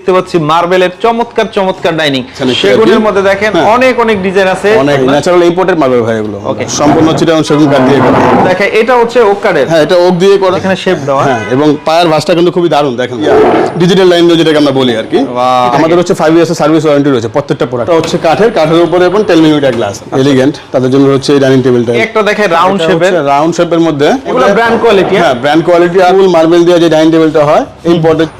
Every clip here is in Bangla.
দেখতে পাচ্ছি মার্বেলের চমৎকার চমৎকার ডাইনিং সেগুনের মধ্যে দেখেন হ্যাঁ। অনেক অনেক ডিজাইন আছে। অনেক ন্যাচারাল ইম্পোর্টেড মার্বেল ভাই এগুলো। সম্পূর্ণ চিটাগাং সেগুন কাঠ দিয়ে করা। দেখে এটা হচ্ছে ওক কাঠের। হ্যাঁ এটা ওক দিয়ে করা। এখানে শেপ দেওয়া। হ্যাঁ এবং পায়ের ভাঁজটা কিন্তু খুবই দারুণ দেখেন। ডিজিটাল লাইন যেটাকে আমরা বলি আর কি আমাদের হচ্ছে ফাইভ ইয়ার্স সার্ভিস ওয়ারেন্টি রয়েছে প্রত্যেকটা প্রোডাক্ট হচ্ছে কাঠের কাঠের উপরে এবং টেল গ্লাস এলিগেন্ট তাদের জন্য হচ্ছে এই ডাইনিং টেবিলটা একটা রাউন্ড শেপের রাউন্ড শেপের মধ্যে। এগুলো ব্র্যান্ড কোয়ালিটি হ্যাঁ। ব্র্যান্ড কোয়ালিটি ফুল মার্বেল দিয়ে যে ডাইনিং টেবিলটা হয়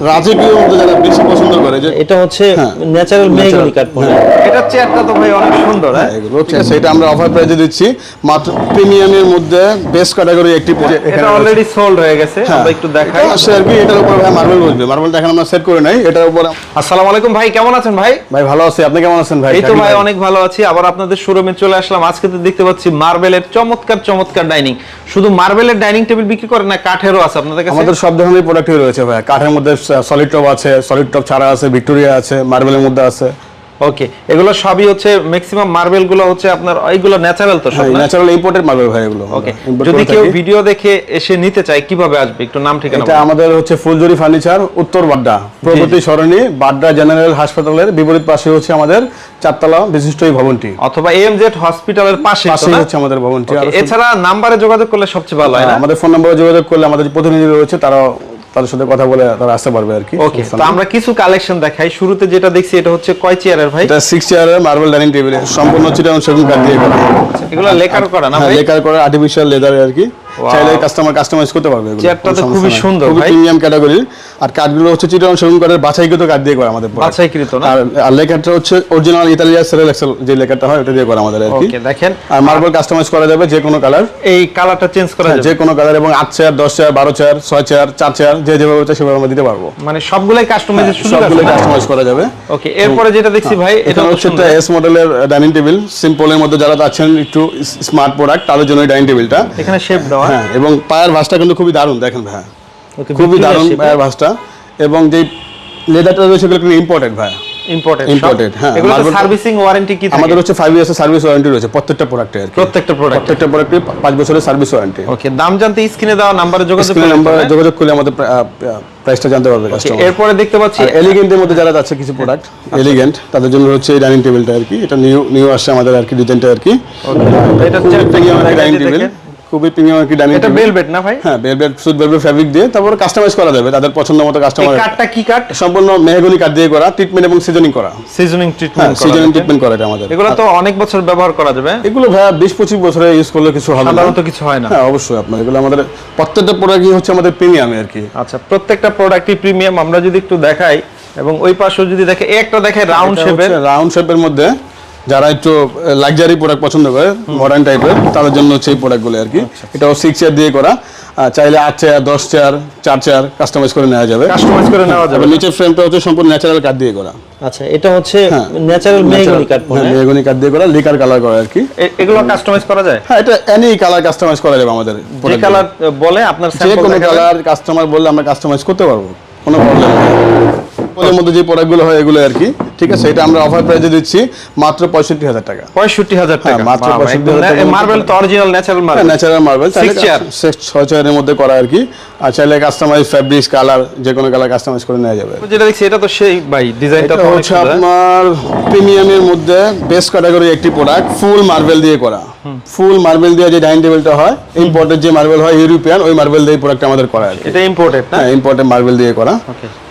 রাজকীয় মধ্যে যারা বেশি পছন্দ করে যে এটা হচ্ছে হ্যাঁ। ন্যাচারাল মেহগনি কাঠ বলে এটা চেয়ারটা তো ভাই অনেক সুন্দর হ্যাঁ? হ্যাঁ, এগুলো ঠিক আছে এটা আমরা অফার প্রাইসে দিচ্ছি। মাত্র প্রিমিয়ামের মধ্যে বেস্ট ক্যাটাগরি একটি project এটা অলরেডি সোল্ড হয়ে গেছে। হ্যাঁ। আমরা একটু দেখাই। আর কি এটার উপর ভাই মার্বেল বসবে। মার্বেলটা এখন আমরা সেট করে নাই। এটার উপর আসসালামু আলাইকুম ভাই কেমন আছেন ভাই? ভাই ভালো আছি। আপনি কেমন আছেন ভাই? এই তো ভাই অনেক ভালো আছি। আবার আপনাদের শোরুমে চলে আসলাম। আজকে তো দেখতে পাচ্ছি মার্বেলের চমৎকার চমৎকার ডাইনিং শুধু মার্বেলের ডাইনিং টেবিল বিক্রি করেন না কাঠেরও আছে আপনাদের কাছে? আমাদের সব ধরনের প্রোডাক্টই রয়েছে ভাই। কাঠের মধ্যে সলিড টপ আছে সলিড টপ ছাড়া আছে ভিক্টোরিয়া আছে মার্বেলের মধ্যে আছে। ওকে এগুলো সবই হচ্ছে ম্যাক্সিমাম মার্বেলগুলো হচ্ছে আপনার এইগুলো ন্যাচারাল তো সব ন্যাচারাল ইম্পোর্টেড মার্বেল ভাই এগুলো। ওকে যদি কেউ ভিডিও দেখে এসে নিতে চায় কীভাবে আসবে? একটু নাম ঠিকানা এটা আমাদের হচ্ছে ফুলজুরি ফার্নিচার উত্তর বাড্ডা প্রগতি সরণি বাড্ডা জেনারেল হাসপাতালের বিপরীত পাশে হচ্ছে আমাদের চারতলা বিশিষ্ট এই ভবনটি। অথবা এমজেড হসপিটালের পাশে না? হচ্ছে আমাদের ভবনটি। এছাড়া নাম্বারে যোগাযোগ করলে সবচেয়ে ভালো হয় না? আমাদের ফোন নাম্বারে যোগাযোগ করলে আমাদের প্রতিনিধি রয়েছে তারা তাদের সাথে কথা বলে তারা আসতে পারবে আর কি। ওকে তো আমরা কিছু কালেকশন দেখাই। শুরুতে যেটা দেখছি এটা হচ্ছে কয় চেয়ারের ভাই? এটা সিক্স চেয়ারের মার্বেল ডাইনিং টেবিল সম্পূর্ণ চিটাগাং সেগুন কাঠ দিয়ে করা। এগুলো লেকার করা না হ্যাঁ ভাই? লেকার করা আর্টিফিশিয়াল লেদার আর কি। চাইলে কাস্টমার কাস্টমাইজ করতে পারবে এগুলো, চেয়ারটা তো খুবই সুন্দর ভাই। প্রিমিয়াম ক্যাটাগরির আর কাঠগুলো হচ্ছে চিটাগাং সেগুন কাঠের বাছাইকৃত কাঠ দিয়ে করা আমাদের বাছাইকৃত না? আর লেকারটা হচ্ছে অরিজিনাল ইতালিয়ান সেরেল এক্সেল যে লেকারটা হয় ওটা দিয়ে করা আমাদের আর কি। দেখেন। আর মার্বেল কাস্টমাইজ করা যাবে যে কোনো কালার এই কালারটা চেঞ্জ করা যাবে। যে কোনো কালার এবং আট চেয়ার দশ চেয়ার বারো চেয়ার ছয় চেয়ার চার চেয়ার যে যেভাবে চাই সেভাবে আমরা দিতে পারব। মানে সবগুলাই কাস্টমাইজের সুযোগ আছে সবগুলো না? কাস্টমাইজ করা যাবে। ওকে এরপরে যেটা দেখছি ভাই এটা হচ্ছে একটা এস মডেলের ডাইনিং টেবিল সিম্পলের মধ্যে যারা আছেন একটু স্মার্ট প্রোডাক্ট তাদের জন্য ডাইনিং টেবিলটা এখানে শেপ দেওয়া। হ্যাঁ এবং পায়ের ভাঁজটা কিন্তু খুবই দারুণ দেখেন ভাই খুবই দারুণ এর। ভাঁজটা। এবং যে লেদারটা রয়েছে সেগুলো ইম্পর্টেন্ট ভাই ইম্পর্টেন্ট Imported, হ্যাঁ, সার্ভিসিং ওয়ারেন্টি কি আমাদের হচ্ছে ফাইভ ইয়ার্স সার্ভিস ওয়ারেন্টি রয়েছে প্রত্যেকটা প্রোডাক্টে প্রত্যেকটা প্রোডাক্ট প্রত্যেকটা প্রোডাক্টে পাঁচ বছরের সার্ভিস ওয়ারেন্টি ওকে দাম জানতে স্ক্রিনে দেওয়া নাম্বারে যোগাযোগ করলে নাম্বার যোগাযোগ করলে আমাদের প্রাইসটা জানতে পারবে কাস্টমার এরপরে দেখতে পাচ্ছি এলিগেন্টের মধ্যে যারা আছে কিছু প্রোডাক্ট এলিগেন্ট তাদের জন্য হচ্ছে এই ডাইনিং টেবিলটা আর কি। এটা নিউ নিউ আসছে আমাদের আর কি ডিজাইনটা আর কি। এটা চেয়ারটা ডাইনিং টেবিল। খুবই প্রিমিয়াম একটি ডাইনিং এটা ভেলভেট না ভাই? হ্যাঁ ভেলভেট সুট ভেলভেট ফেব্রিক দিয়ে তারপর কাস্টমাইজ করা যাবে তাদের পছন্দ মতো এই কাস্টমার কাঠটা কি কাট সম্পূর্ণ মেহগনি কাট দিয়ে করা ট্রিটমেন্ট এবং সিজনিং করা। সিজনিং হ্যাঁ ট্রিটমেন্ট সিজনিং ট্রিটমেন্ট করা এটা আমাদের। এগুলো তো অনেক বছর ব্যবহার করা যাবে। এগুলো ভাইয়া বিশ পঁচিশ বছরে ইউজ করলে কিছু হবে না। সাধারণত কিছু হয় না। হ্যাঁ অবশ্যই আপনার। এগুলো আমাদের প্রত্যেকটা প্রোডাক্টই হচ্ছে আমাদের প্রিমিয়াম আর কি। আচ্ছা প্রত্যেকটা প্রোডাক্টই প্রিমিয়াম আমরা যদি একটু দেখাই এবং ওই পাশেও যদি দেখে একটা দেখে রাউন্ড শেপের রাউন্ড শেপের মধ্যে যারা একটু লাক্সারি প্রোডাক্ট পছন্দ করে মডার্ন টাইপের তাদের জন্য হচ্ছে এই প্রোডাক্টগুলো আর কি। আচ্ছা, এটাও সিক্স চেয়ার দিয়ে করা। চাইলে আট চেয়ার দশ চেয়ার চার চেয়ার কাস্টমাইজ করে নেওয়া যাবে। কাস্টমাইজ করে নেওয়া যাবে। নিচের ফ্রেমটা হচ্ছে সম্পূর্ণ ন্যাচারাল কাঠ দিয়ে করা। আচ্ছা এটা হচ্ছে। ন্যাচারাল মেহগনি কাঠ মেহগনি কাঠ দিয়ে করা লিকার কালার করা আর কি। এগুলো কাস্টমাইজ করা যায়? হ্যাঁ এটা এনি কালার কাস্টমাইজ করা যাবে আমাদের যে কালার বলে আপনার যে কোনো কালার কাস্টমার বললে আমরা কাস্টমাইজ করতে পারব কোনো প্রবলেম নেই। ওদের মধ্যে যে প্রোডাক্টগুলো হয় এগুলো আর কি। ঠিক আছে এটা আমরা অফার প্রাইসে দিচ্ছি মাত্র পঁয়ষট্টি হাজার টাকা। পঁয়ষট্টি হাজার টাকা। হ্যাঁ, মাত্র 65,000 টাকার মধ্যে। মার্বেল তো original natural marble natural marble? ছয় চেয়ারের মধ্যে করা আর কি। আর চাইলে কাস্টমাইজ ফ্যাব্রিক্স কালার যে কোনো কালার কাস্টমাইজ করে নেওয়া যাবে। যেটা দেখছি এটা তো সেই ভাই ডিজাইনটা হচ্ছে হ্যাঁ? আপনার প্রিমিয়ামের মধ্যে বেস্ট ক্যাটাগরি একটি প্রোডাক্ট ফুল মার্বেল দিয়ে করা। ফুল মার্বেল দিয়ে যে ডাইনিং টেবিলটা হয় ইম্পোর্টেড যে মার্বেল হয় ইউরোপিয়ান ওই মার্বেল দিয়ে প্রোডাক্ট আমাদের করা আর কি। এটা ইম্পোর্টেড না? হ্যাঁ ইম্পোর্টেড মার্বেল দিয়ে করা।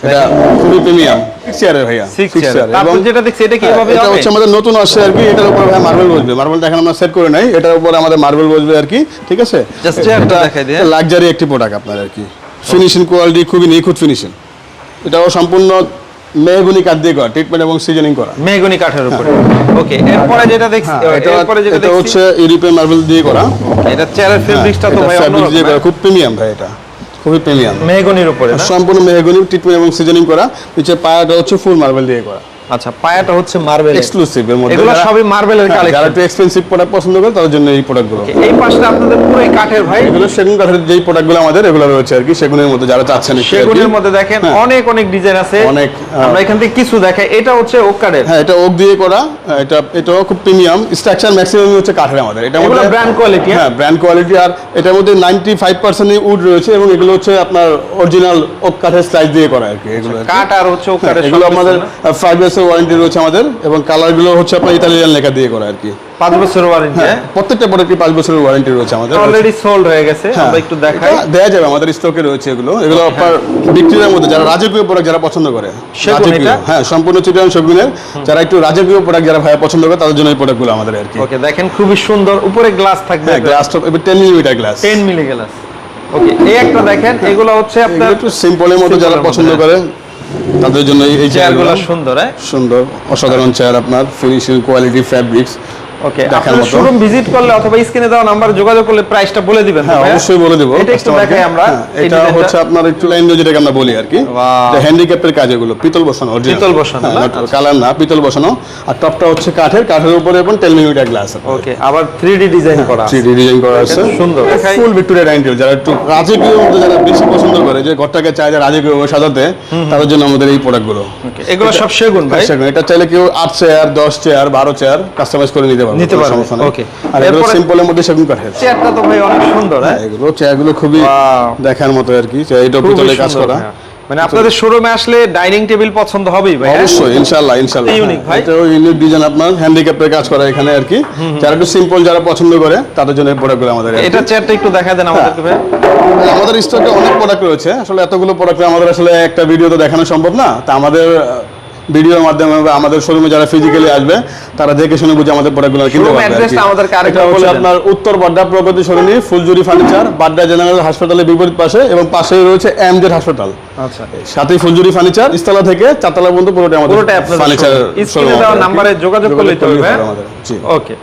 এটা খুবই প্রিমিয়াম সিক্স চেয়ারের ভাইয়া। সিক্স চেয়ার এবং যেটা দেখছি এটা কি হ্যাঁ, এভাবে এটা হচ্ছে আমাদের নতুন আসছে আর কি এটার উপর ভাই মার্বেল বসবে। মার্বেলটা এখন আমরা সেট করে নাই এটার উপর আমাদের মার্বেল বসবে আর কি ঠিক আছে? Just চেয়ারটা দেখাই দিয়ে। লাক্সারি একটি প্রোডাক্ট আপনার আর কি। ফিনিশিং কোয়ালিটি খুবই নিখুঁত ফিনিশিং এটাও সম্পূর্ণ মেহগুনি কাঠ দিয়ে করা ট্রিটমেন্ট এবং সিজনিং করা। মেহগনি কাঠের উপরে। ওকে এরপরে যেটা দেখছি হ্যাঁ, এটা এরপরে যেটা এটা হচ্ছে ইউরোপিয়ান মার্বেল দিয়ে করা। এটা চেয়ারের ফেব্রিক্সটা তো ভাই অন্যরকম করা খুব প্রিমিয়াম ভাই এটা। খুবই প্রিমিয়াম মেহগনির উপরে সম্পূর্ণ মেহগনি ট্রিটমেন্ট এবং সিজনিং করা। নিচে পায়াটা হচ্ছে ফুল মার্বেল দিয়ে করা। আচ্ছা পায়াটা হচ্ছে মার্বেল এক্সক্লুসিভ এর মধ্যে এগুলো সবই মার্বেলের হ্যাঁ, যারা একটু এক্সপেন্সিভ প্রোডাক্ট পছন্দ করে তাদের জন্য এই প্রোডাক্টগুলো এই পাশটা আপনাদের পুরোই কাঠের ভাই। এগুলো সেগুন কাঠের যেই প্রোডাক্টগুলো আমাদের এগুলো রয়েছে আর কি সেগুনের মধ্যে যারা চাচ্ছেন। সেগুনের মধ্যে দেখেন হ্যাঁ। অনেক অনেক ডিজাইন আছে। অনেক, আমরা এখান থেকে কিছু দেখাই। এটা হচ্ছে ওক কাঠের। হ্যাঁ এটা ওক দিয়ে করা এটা এটাও খুব প্রিমিয়াম স্ট্রাকচার ম্যাক্সিমাম হচ্ছে কাঠের আমাদের। এটা এগুলো brand quality, হ্যাঁ? হ্যাঁ ব্র্যান্ড কোয়ালিটি আর এটার মধ্যে নাইনটি ফাইভ পার্সেন্ট উড রয়েছে এবং এগুলো হচ্ছে আপনার অরিজিনাল ওক কাঠের স্লাইস দিয়ে করা আর কি এগুলো কাঠ আর হচ্ছে ওক হ্যাঁ, কাঠের এগুলো আমাদের না? ইয়ার্সের ওয়ারেন্টি রয়েছে আমাদের এবং কালারগুলো হচ্ছে আপনার ইতালিয়ান লেখা দিয়ে করা আর কি পাঁচ বছর ওয়ারেন্টি হ্যাঁ প্রত্যেকটা প্রোডাক্টে পাঁচ বছরের ওয়ারেন্টি রয়েছে আমাদের অলরেডি সোল্ড হয়ে গেছে হ্যাঁ, আমরা একটু দেখাই। দেয়া যাবে আমাদের স্টকে রয়েছে এগুলো। এগুলো আপনার বিক্রির মধ্যে যারা রাজকীয় প্রোডাক্ট যারা পছন্দ করে রাজকীয়? হ্যাঁ সম্পূর্ণ চিটাং সেগুনের। যারা একটু রাজকীয় প্রোডাক্ট যারা ভাই পছন্দ করে তাদের জন্য এই প্রোডাক্টগুলো আমাদের আর কি ওকে দেখেন খুবই সুন্দর উপরে গ্লাস থাকবে। হ্যাঁ গ্লাসটা এবার ten millimetre glass 10 milli glass okay এই একটা দেখেন এগুলো হচ্ছে আপনার একটু সিম্পলের মতো যারা পছন্দ করে তাদের জন্য এই- চেয়ারগুলো সুন্দর হ্যাঁ? সুন্দর অসাধারণ চেয়ার আপনার ফিনিশিং কোয়ালিটি ফ্যাব্রিক্স ওকে আপনার। শোরুম ভিজিট করলে অথবা স্ক্রিনে দেওয়া নাম্বার যোগাযোগ করলে প্রাইসটা বলে দিবেন হ্যাঁ অবশ্যই বলে দেবো। এটা একটু দেখাই আমরা। হ্যাঁ, এটা হচ্ছে আপনার একটু লাইন যেটাকে আমরা বলি আর কি Wow. হ্যান্ডিক্যাপের কাজ এগুলো পিতল বসানো। পিতল বসানো হ্যাঁ, না? এটা কালার না পিতল বসানো। আর টপটা হচ্ছে কাঠের কাঠের উপরে এবং মিলিমিটার গ্লাস ওকে আবার 3D ডিজাইন করা আছে। থ্রি ডিজাইন করা আছে। সুন্দর। ফুল ভিক্টোরিয়া ডাইনিং টেবিল যারা একটু রাজকীয় মধ্যে যারা বেশি পছন্দ করে যে ঘরটাকে চায় যে রাজকীয় সাজাতে তাদের জন্য আমাদের এই প্রোডাক্টগুলো Okay, এগুলো সব সেগুন ভাই? এটা চাইলে কেউ আট চেয়ার দশ চেয়ার বারো চেয়ার কাস্টমাইজ করে নিতে পারবে নিতে নেই। আর এগুলো সিম্পলের মধ্যে সেগুন কাঠের চেয়ারটা তো ভাই অনেক সুন্দর হ্যাঁ? হ্যাঁ, এগুলো চেয়ারগুলো খুবই দেখার মতো আর কি। এটা পিতলে কাজ করা। মানে আপনাদের শোরুমে আসলে ডাইনিং টেবিল পছন্দ হবেই ভাই হ্যাঁ? অবশ্যই ইনশাআল্লাহ ইনশাআল্লাহ। Unique ভাই। এটা ইউনিক ডিজাইন আপনার হ্যান্ডিক্যাপের কাজ করা এখানে আর কি। যারা একটু সিম্পল যারা পছন্দ করে তাদের জন্য প্রোডাক্টগুলো আমাদের। এটা চেয়ারটা একটু দেখা দেন আমাদেরকে ভাই। আমাদের স্টকে অনেক প্রোডাক্ট রয়েছে। আসলে এতগুলো প্রোডাক্ট আমাদের আসলে একটা ভিডিও তো দেখানো সম্ভব না। তা আমাদের ভিডিওর মাধ্যমে বা আমাদের শোরুমে যারা ফিজিক্যালি আসবে তারা দেখে শুনে বুঝে আমাদের প্রোডাক্টগুলো কিনতে পারবে আপনার উত্তর বাড্ডা প্রগতি সরণি ফুলজুরি ফার্নিচার বাড্ডা জেনারেল হাসপাতালের বিপরীত পাশে এবং পাশে রয়েছে এম জেড হাসপাতাল আচ্ছা। সাথে ফুলজুরি ফার্নিচার ইস্তলা থেকে চারতলা পর্যন্ত পুরোটা আমাদের ফার্নিচার নাম্বারে যোগাযোগ করলে তো হবে? আমাদের জি। ওকে